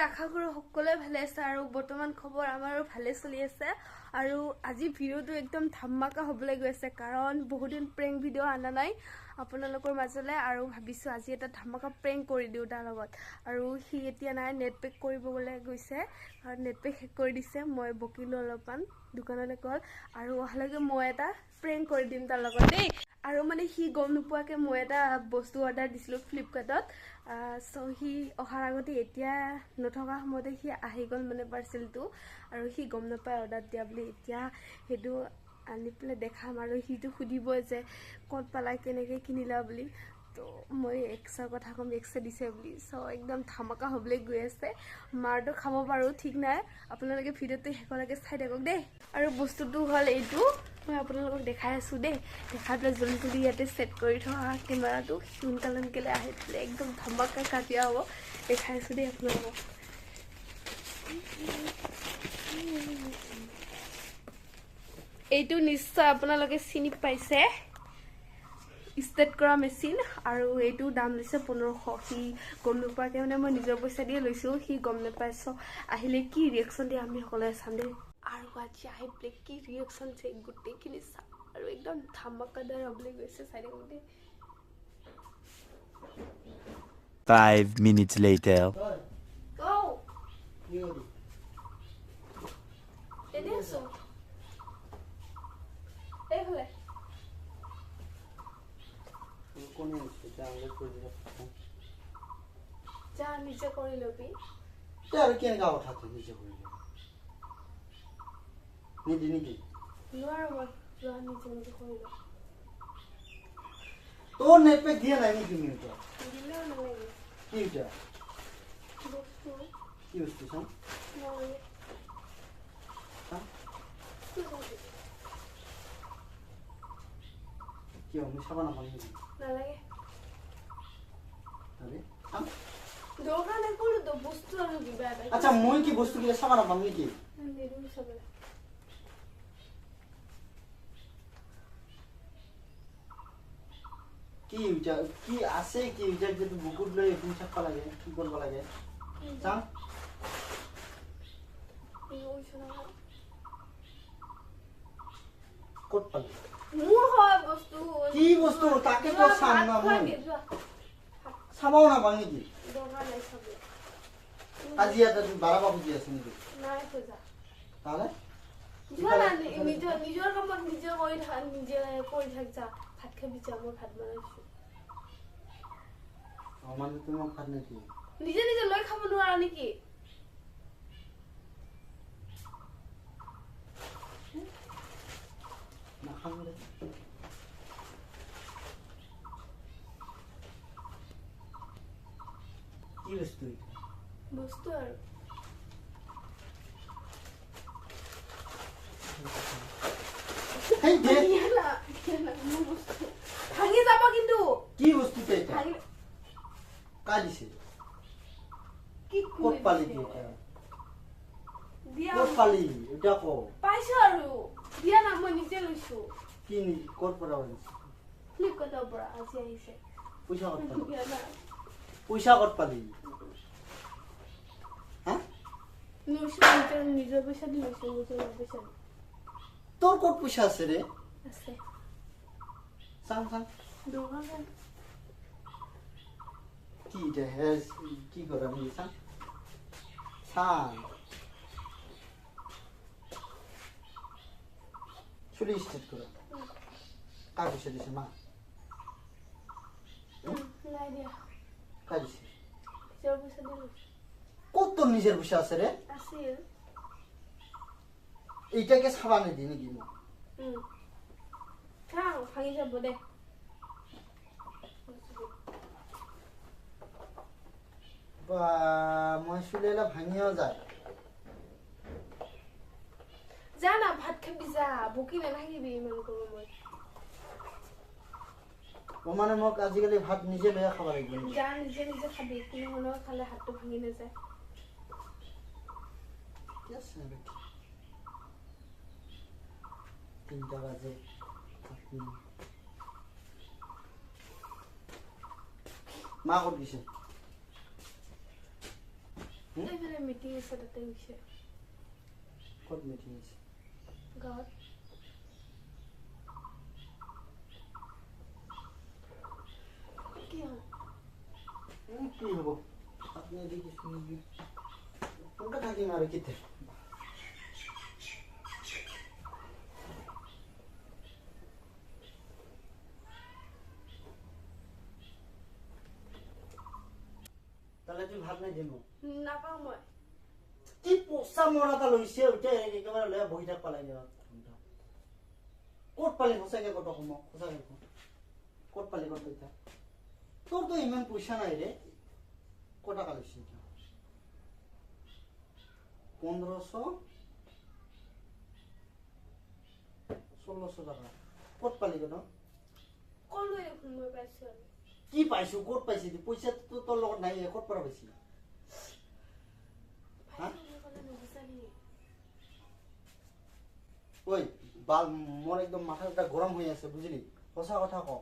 আশা কৰোঁ সকলোৱে ভালে আছে আৰু বৰ্তমান খবৰ আমাৰো ভালে চলি আছে। আৰু আজি ভিডিঅ'টো একদম ধামাকা হ'বলৈ গৈ আছে কাৰণ বহুদিন প্ৰেংক ভিডিঅ' অনা নাই। আপোনালোকৰ মাজলৈ আৰু ভাবিছোঁ আজি এটা ধামাকা প্ৰেংক কৰি দিওঁ তাৰ লগত। আৰু সি এতিয়া নাই নেট পেক কৰিবলৈ গৈছে। আৰু নেট পেক শেষ কৰি দিছে মই বকিলোঁ অলপমান দোকানলৈ গ'ল। আৰু অহালৈকে মই এটা প্ৰেংক কৰি দিম তাৰ লগত দেই। আৰু মানে সি গম নোপোৱাকৈ মই এটা বস্তু অৰ্ডাৰ দিছিলোঁ ফ্লিপকাৰ্টত চ' সি অহাৰ আগতে এতিয়া নথকা সময়তে সি আহি গ'ল মানে পাৰ্চেলটো আৰু সি গম নাপায় অৰ্ডাৰ দিয়া বুলি। এতিয়া সেইটো আনি পেলাই দেখাম আৰু সিটো সুধিব যে ক'ত পালা কেনেকৈ কিনিলা বুলি। তো মই এক্সৰ কথা ক'ম এক্সে দিছে বুলি। চ' একদম ধামাকা হ'বলৈ গৈ আছে। মাৰটো খাব পাৰোঁ ঠিক নাই। আপোনালোকে ভিডিঅ'টো শেষলৈকে চাই থাকক দেই। আৰু বস্তুটো হ'ল এইটো। মই আপোনালোকক দেখাই আছোঁ দেই। দেখাই পেলাই জলদি জলদি ইয়াতে ছেট কৰি থকা কেমেৰাটো। সোনকালে সোনকালে আহি পেলাই একদম ধামাকা কাটিয়া হ'ব। দেখাই আছোঁ দেই আপোনালোকক। এইটো নিশ্চয় আপোনালোকে চিনি পাইছে। ষ্টেট কৰা মেচিন আৰু এইটো দাম লৈছে পোন্ধৰশ। সি গম নোপোৱাকৈ মানে মই নিজৰ পইচা দিয়ে লৈছোঁ সি গম নাপাই চ আহিলে কি ৰিয়েকশ্যন দিয়ে আমি সকলোৱে চাম দেই। আৰু আজি আহি পেলাই কি ৰিয়েকশ্যন আছে গোটেইখিনি চাম আৰু একদম ধামাকাদাৰ হ'বলৈ গৈছে চাই থাকোঁ দেই। Five minutes later. Go! এনেই এইফালে কোনে করে দিল যা নিজে ল'বি। গাও করে দিল নিজে নিজে। নেট দিয়ে নাই নাকি মিউটা কি বস্তু কি বস্তু মই হ্যাঁ? কি কৰিবি? আমি সাবানা পানি দিই নালাগে তাহলে? নাই কৰিলো তো বস্তু কিবা এটা আচ্ছা মই কি বস্তু গিলা সাবানা পাম নাকি? কি এটা কি আছে কি এটা যদি বুকুত লৈ এখন থাকবা লাগে কি করবা লাগে? চাম কৈছো নহয় ক'ত পালি মোৰ হয় বস্তু কি বস্তু? তাকে তো চাম না নাই চাবলৈ আজি ইয়াতে তুমি বাড়াবা খুজি আছে নেকি? তাহলে? নিজৰ নিজৰ কামত নিজে কৰি থাক নিজে কৰি থাক যা। ভাত খাবি যা মই ভাত বনাইছো। ভাত নিজে নিজে লৈ খাব নোৱাৰা নেকি নাখাম দে কি বস্তু? বস্তু। আৰু। ভাঙি যাব কিন্তু। কি বস্তু কা দিছে ক'ত পালি ক'ত পালি ক পাইছো আৰু। দিয়া না মই নিজে লৈছো। কি ক'ত পৰা আনিছে? ফ্লিপকাৰ্টৰ পৰা আজি আহিছে। পইচা ক'ত পালি? পইচা ক'ত পালি হা লৈছো নিজৰ নিজৰ পইচা দি লৈছো নিজৰ তোৰ ক'ত পইচা আছে চাং দৰকাৰ নাই কি এটা হে কি কৰা নেকি চাং চাং চুলি ষ্টেট কৰা কা পইচা দিছে মা। নাই দিয়া কা দিছে নিজৰ পইচা দি লৈছো ক'ত নিজৰ পইচা আছে আছিল এইটাকে চাবা নিদি নেকি ভাঙি যাব দে বা মই চুলি অলপ ভাঙিও যায় যা না ভাত খাবি যা বকি নাথাকিবি ইমান গৰমত অ মানে মোক আজিকালি ভাত নিজে লৈয়ে খাব লাগিব? যা নিজে নিজে খাবি কোনো মানুহে খালে হাতটো ভাঙি নাযায়। ঠিক আছে? তিনটা বাজে মা ক'ত গৈছে? মিটিং আছে তাতে গৈছে। ক'ত মিটিং আছে? গাঁৱত কি হ'ল উম, কি হ'ব আপুনি দেখিছে নেকি কেতিয়া তাহলে তুই ভাত নাই দিম? নাপাওঁ মই কি পচা মৰা এটা লৈছে এতিয়া একেবাৰে লৈ বহি থাকবা লাগে ক'ত পালি সঁচাকে কত সময় সঁচাকে ক'ত পালি কত এতিয়া তোৰতো ইমান পইচা নাই ৰে। ক'ত টকা লৈছে এতিয়া? পোন্ধৰশ ষোল্লশ টকা। ক'ত পালি পাইছোঁ কি পাইছো ক'ত পাইছিলি পইচাটো তোৰ লগত নাই ক'ত পৰা পাইছি? পাইছোঁ বুলি মোৰ একদম মাথা এটা গৰম হৈ আছে বুজিলি? সঁচা কথা ক।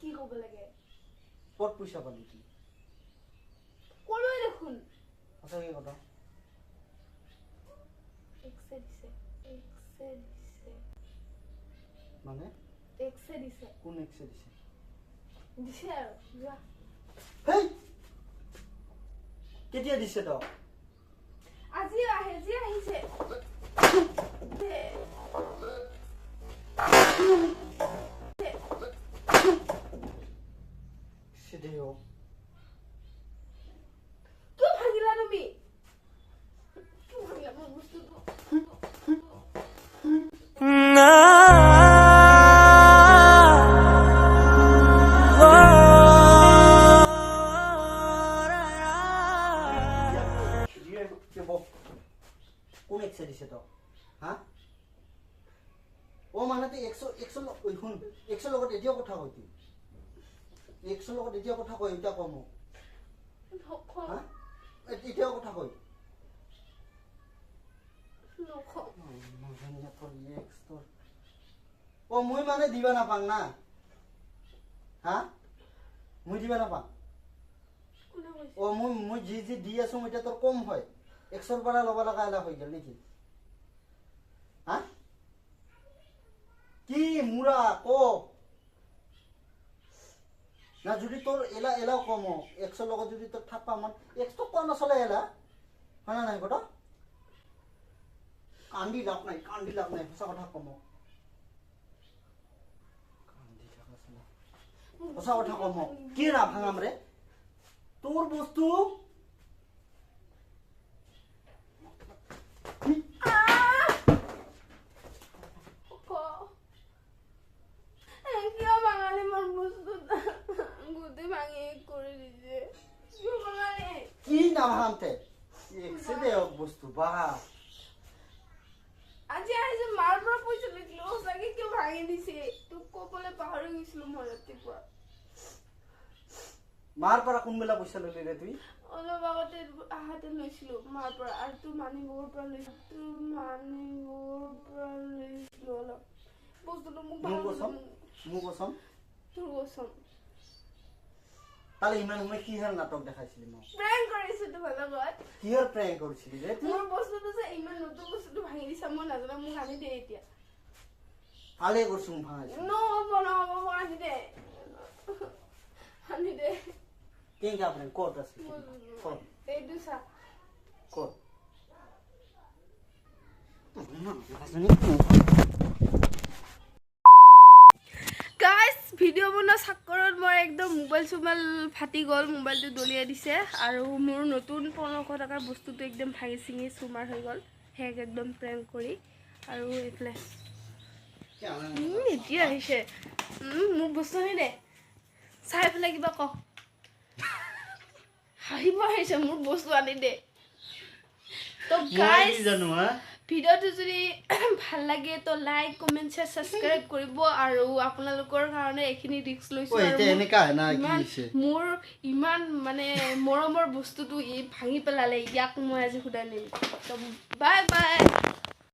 কি ক'ব লাগে? ক'ত পইচা পালি কি ক'লোৱে দেখোন। সঁচাকে কথা? এক্সে দিছে এক্সে দিছে। মানে? এক্সে দিছে। কোন এক্সে দিছে? দিছে আৰু যোৱা। হেই! কেতিয়া দিছে তই আজি আহে আজি আহিছে। সেটাই হোক কোন দিছে তই হা অ মানে তুই একশ শুন একশ লগত এতিয়াও কথা কয় তুই একশ লগত এতিয়াও কথা কয় এতিয়া হা? এতিয়াও কথা নকওঁ ও মুই মানে দিবা নাপাং না। হা? মুই দিবা নাপাং ও মুই মুই যি যি দি আছো এতিয়া তোৰ কম হয়। একশৰ পৰা ল'ব লগা এটা হৈ গ'ল নেকি হা কি মুৰা ক না যদি তোৰ এলা এলাও কম একশৰ লগত যদি তোৰ থাপ্পা মান একশো কোৱা নচলে এলা হয় নাই কথা কান্দি লাভ নাই কান্দি লাভ নাই সঁচা কথা কম। সঁচা কথা কম কি না ভাঙাম ৰে তোৰ বস্তু কি না ভাঙামতে এক্সিডে হওক বস্তু বাহ আজি আহিছে মাৰ পৰা পইচা লৈছিলো সঁচাকে কিয় ভাঙি দিছে? তোক ক'বলৈ পাহৰি গৈছিলো মই ৰাতিপুৱা। মাৰ পৰা কোনবেলা পইচা ললি ৰে তুই? অলপ আগতে আহাতে লৈছিলো মাৰ পৰা। আৰু তোৰ মানিবৰ পৰা লৈছিলো তোৰ মানিবৰ পৰা লৈছিলো অলপ। বস্তুটো মোক ভালো মোৰ কচম তোৰ কচম তালে ইমান সময় কিহৰ নাটক দেখাইছিলি মোক প্ৰেংক কৰিছো তোমাৰ লগত কিহৰ প্ৰেং কৰিছিলি ৰে তুই মোৰ বস্তুটো যে ইমান নতুন বস্তুটো ভাঙি দিছা মই নাজানো মোক আনি দে এতিয়া ভালে কৰছো মোক ভাঙাইছো নহ'ব নহ'ব মোক আনি দে আনি দে কেনেকা প্ৰেং ক'ত আছে ক'ত এইটো চা ক'ত গাইজ ভিডিঅ' বনোৱা চাকৰত মই একদম মোবাইল চোবাইল ফাটি গ'ল মোবাইলটো দলিয়াই দিছে আৰু মোৰ নতুন পোন্ধৰশ টকাৰ বস্তুটো একদম ভাঙি চিঙি চুমাৰ হৈ গ'ল সেয়াক একদম প্ৰেংক কৰি আৰু এইফালে এতিয়া আহিছে। মোক বস্তু দে। চাই পেলাই কিবা ক। হাঁহিব আহিছে মোৰ বস্তু আনি দে। তো গাইজ জানো হা? ভিডিঅ'টো যদি ভালো লাগে তো লাইক কমেণ্ট শ্বেয়াৰ ছাবস্ক্ৰাইব কৰিব আৰু আপোনালোকৰ কাৰণে এইখিনি ৰিক্স লৈছো ইমান হৈছে? মোৰ ইমান মানে মৰমৰ বস্তুটো ই ভাঙি পেলালে ইয়াক মই আজি সুধাই নিম তো বাই বাই